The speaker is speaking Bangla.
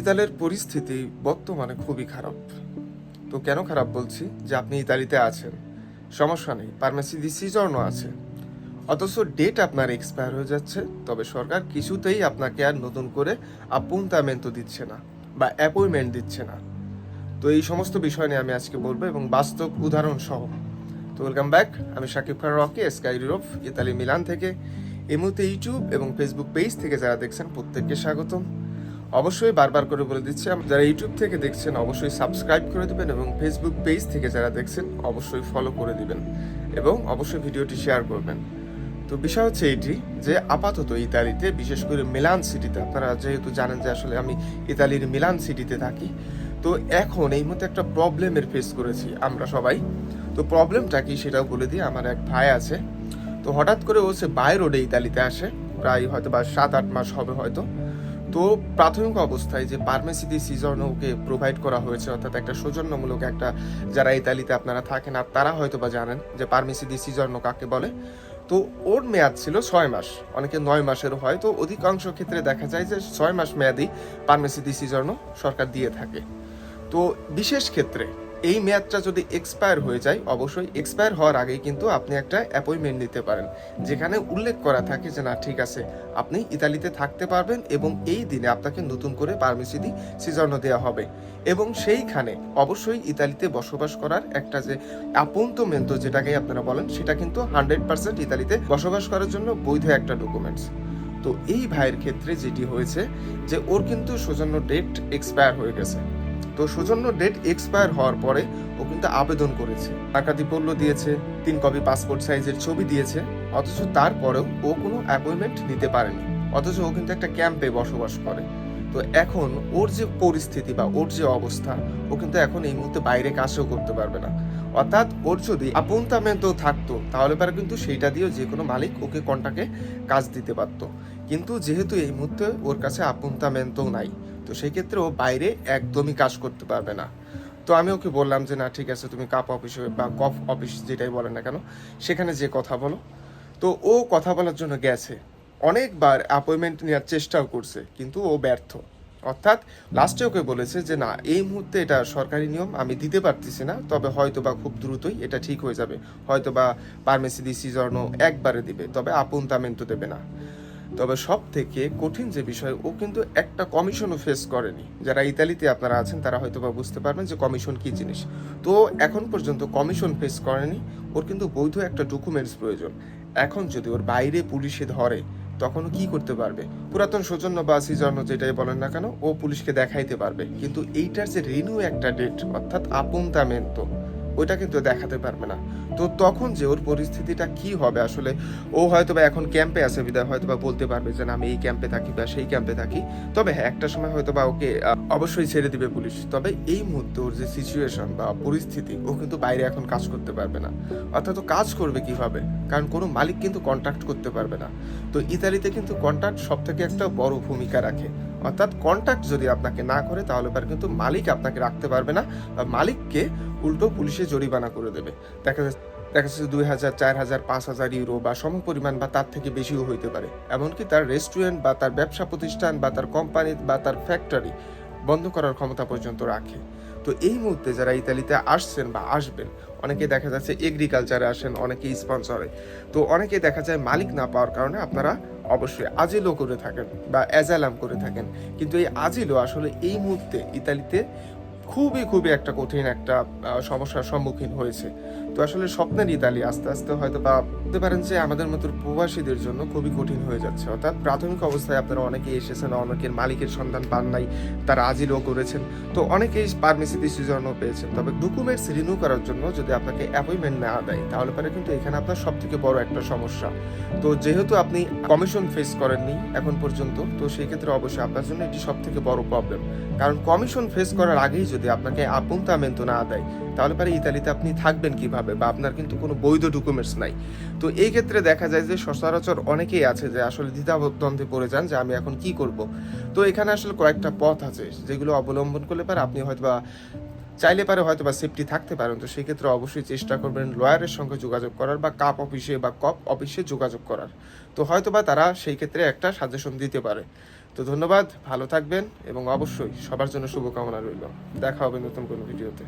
ইতালির পরিস্থিতি বর্তমানে খুবই খারাপ। তো কেন খারাপ বলছি? যে আপনি ইতালিতে আছেন। সমস্যা নেই ফার্মেসি ডিসিজনও আছে। অথচ ডেট আপনার এক্সপায়ার হয়ে যাচ্ছে, তবে সরকার কিছুতেই আপনাকে আর নতুন করে আপুন্তামেন্টো দিচ্ছে না, বা অ্যাপয়েন্টমেন্ট দিচ্ছে না। তো এই সমস্ত বিষয় নিয়ে আমি আজকে বলব, এবং বাস্তব উদাহরণ সহ। তো ওয়েলকাম ব্যাক আমি Shakib Khan Rocky Sky Europe Italy Milan থেকে এই মুহূর্তে ইউটিউব এবং ফেসবুক পেজ থেকে যারা দেখছেন, প্রত্যেককে স্বাগতম। অবশ্যই বারবার করে বলে দিচ্ছি যারা ইউটিউব থেকে দেখছেন, অবশ্যই সাবস্ক্রাইব করে দেবেন এবং ফেসবুক পেজ থেকে যারা দেখছেন, অবশ্যই ফলো করে দিবেন এবং অবশ্যই ভিডিওটি শেয়ার করবেন। তো বিষয় হচ্ছে এটি যে আপাতত ইতালিতে, বিশেষ করে মিলান সিটিতে, আপনারা যেহেতু জানেন যে আসলে আমি ইতালির মিলান সিটিতে থাকি, তো এখন এই মধ্যে একটা প্রবলেমের ফেস করেছি আমরা সবাই। তো প্রবলেমটা কি সেটাও বলে দিই, আমার এক ভাই আছে। তো হঠাৎ করে ও সে বাই রোডে ইতালিতে আসে, প্রায় হয়তো বা সাত আট মাস হবে হয়তো। তো প্রাথমিক অবস্থায় যে পারমেসিডি সিজন ওকে প্রোভাইড করা হয়েছে, অর্থাৎ একটা সৌজন্যমূলক একটা যারা ইতালিতে আপনারা থাকেন আর তারা হয়তো বা জানেন যে পারমেসিডি সিজন কাকে বলে। তো ওর মেয়াদ ছিল ছয় মাস, অনেকে নয় মাসেরও হয়। তো অধিকাংশ ক্ষেত্রে দেখা যায় যে ছয় মাস মেয়াদি পারমেসিডি সিজন সরকার দিয়ে থাকে। তো বিশেষ ক্ষেত্রে এই মেয়াদটা যদি এক্সপায়ার হয়ে যায়, অবশ্যই এক্সপায়ার হওয়ার আগেই কিন্তু আপনি একটা অ্যাপয়েন্টমেন্ট নিতে পারেন। যেখানে উল্লেখ করা থাকে যে, না, ঠিক আছে, আপনি ইতালিতে থাকতে পারবেন এবং এই দিনে আপনাকে নতুন করে পারমিসিডি সিজন দেওয়া হবে। এবং সেইখানে অবশ্যই ইতালিতে বসবাস করার একটা যে আপন্তমেন্ট যেটাকে আপনারা বলেন, সেটা কিন্তু হান্ড্রেড পার্সেন্ট ইতালিতে বসবাস করার জন্য বৈধ একটা ডকুমেন্টস তো এই ভাইয়ের ক্ষেত্রে যেটি হয়েছে যে, ওর কিন্তু সৌজন্য ডেট এক্সপায়ার হয়ে গেছে। তো সৌজন্য ডেট এক্সপায়ার হওয়ার পরে ও কিন্তু আবেদন করেছে। টাকা দিপল্য দিয়েছে, তিন কপি পাসপোর্ট সাইজের ছবি দিয়েছে, অথচ তারপরেও ও কোনো অ্যাপয়েন্টমেন্ট নিতে পারেনি। অথচ ও কিন্তু একটা ক্যাম্পে বসবাস করে। তো এখন ওর যে পরিস্থিতি বা ওর যে অবস্থা, ও কিন্তু এখন এই মুহূর্তে বাইরে কাজও করতে পারবে না। অর্থাৎ ওর যদি আপুন্তামেন্টও থাকতো, তাহলে পরে কিন্তু সেইটা দিয়েও যে কোনো মালিক ওকে কন্টাকে কাজ দিতে পারতো। কিন্তু যেহেতু এই মুহূর্তে ওর কাছে আপুন্তামেন্টও নাই তো সেই ক্ষেত্রে ও বাইরে একদমই কাজ করতে পারবে না। তো আমি ওকে বললাম যে, না, ঠিক আছে, তুমি কাপ অফিসে বা কফ অফিস যেটাই বলে না কেন, সেখানে যে কথা বলো। তো ও কথা বলার জন্য গেছে। অনেকবার অ্যাপয়েন্টমেন্ট নেওয়ার চেষ্টাও করছে, কিন্তু ও ব্যর্থ। অর্থাৎ লাস্টে ওকে বলেছে যে, না, এই মুহূর্তে এটা সরকারি নিয়ম, আমি দিতে পারতেছি না, তবে হয়তো বা খুব দ্রুতই এটা ঠিক হয়ে যাবে। হয়তো বা পারমেসি ডিসিজনও একবারে দিবে, তবে আপুন্তামেন্টও দেবে না। তবে সব থেকে কঠিন যে বিষয়, ও কিন্তু একটা কমিশনও ফেস করেনি। যারা ইতালিতে আপনারা আছেন, তারা হয়তো বা বুঝতে পারবেন যে কমিশন কি জিনিস। তো এখন পর্যন্ত কমিশন ফেস করেনি, ওর কিন্তু বৈধ একটা ডকুমেন্টস প্রয়োজন। এখন যদি ওর বাইরে পুলিশে ধরে, তখন কি করতে পারবে? পুরাতন সৌজন্য বা সিজন্য যেটাই বলেন না কেন, ও পুলিশকে দেখাইতে পারবে। কিন্তু এইটার যে রিনিউ একটা ডেট অর্থাৎ আপুন্তামেন্তো ওইটা কিন্তু দেখাতে পারবে না। তো তখন যে ওর পরিস্থিতিটা কি হবে আসলে, ও হয়তো বা এখন ক্যাম্পে আছে বিদায় হয়তো বা বলতে পারবে যে না, আমি এই ক্যাম্পে থাকি বা সেই ক্যাম্পে থাকি। তবে হ্যাঁ একটা সময় হয়তো বা ওকে অবশ্যই ছেড়ে দিবে পুলিশ। তবে এই মুহূর্তে ওর যে সিচুয়েশন বা পরিস্থিতি, ও কিন্তু বাইরে এখন কাজ করতে পারবে না। অর্থাৎ কাজ করবে কীভাবে? কারণ কোনো মালিক কিন্তু কন্ট্যাক্ট করতে পারবে না। তো ইতালিতে কিন্তু কন্ট্যাক্ট সব থেকে একটা বড় ভূমিকা রাখে। অর্থাৎ কন্ট্যাক্ট যদি আপনাকে না করে, তাহলে পরে কিন্তু মালিক আপনাকে রাখতে পারবে না বা মালিককে উল্টো পুলিশে জরিমানা করে দেবে। দেখা যাচ্ছে দেখা যাচ্ছে দুই হাজার, চার হাজার, পাঁচ হাজার ইউরো বা সম পরিমাণ বা তার থেকে বেশিও হইতে পারে। এমনকি তার রেস্টুরেন্ট বা তার ব্যবসা প্রতিষ্ঠান বা তার কোম্পানি বা তার ফ্যাক্টরি বন্ধ করার ক্ষমতা পর্যন্ত রাখে। তো এই মুহূর্তে যারা ইতালিতে আসছেন বা আসবেন, অনেকে দেখা যাচ্ছে এগ্রিকালচারে আসেন, অনেকে স্পন্সরে তো অনেকে দেখা যায় মালিক না পাওয়ার কারণে আপনারা অবশ্যই আজিলো করে থাকেন বা অ্যাজালাম করে থাকেন। কিন্তু এই আজিলো আসলে এই মুহূর্তে ইতালিতে খুবই খুবই একটা কঠিন একটা সমস্যার সম্মুখীন হয়েছে। তো আসলে স্বপ্নের ইতালি আস্তে আস্তে হয়তো বা বলতে পারেন যে আমাদের মতো প্রবাসীদের জন্য খুবই কঠিন হয়ে যাচ্ছে। অর্থাৎ প্রাথমিক অবস্থায় আপনারা অনেকেই এসেছেন, অনেকের মালিকের সন্ধান পান নাই, তারা আজিলও করেছেন। তো অনেকেই পারমিসি ডিসিশনও পেয়েছেন। তবে ডকুমেন্টস রিনিউ করার জন্য যদি আপনাকে অ্যাপয়েন্টমেন্ট না দেয়, তাহলে পরে কিন্তু এখানে আপনার সব থেকে বড় একটা সমস্যা। তো যেহেতু আপনি কমিশন ফেস করেননি এখন পর্যন্ত, তো সেই ক্ষেত্রে অবশ্যই আপনার জন্য এটি সব থেকে বড় প্রবলেম কারণ কমিশন ফেস করার আগেই যদি আপনাকে আপুন্তামেন্ট না দেয়, তাহলে পরে ইতালিতে আপনি থাকবেন কীভাবে বা আপনার কিন্তু কোনো বৈধ ডকুমেন্টস নাই। তো এই ক্ষেত্রে দেখা যায় যে সচরাচর অনেকেই আছে যে আসলে দ্বিধাদ্বন্দ্বে পড়ে যান যে আমি এখন কি করব। তো এখানে আসলে কয়েকটা পথ আছে যেগুলো অবলম্বন করলে পারে আপনি হয়তো বা চাইলে পারে হয়তো বা সেফটি থাকতে পারেন। তো সেক্ষেত্রে অবশ্যই চেষ্টা করবেন লয়ারের সঙ্গে যোগাযোগ করার বা কাপ অফিসে বা কপ অফিসে যোগাযোগ করার। তো হয়তো বা তারা সেই ক্ষেত্রে একটা সাজেশন দিতে পারে। তো ধন্যবাদ, ভালো থাকবেন এবং অবশ্যই সবার জন্য শুভকামনা রইল। দেখা হবে নতুন কোনো ভিডিওতে।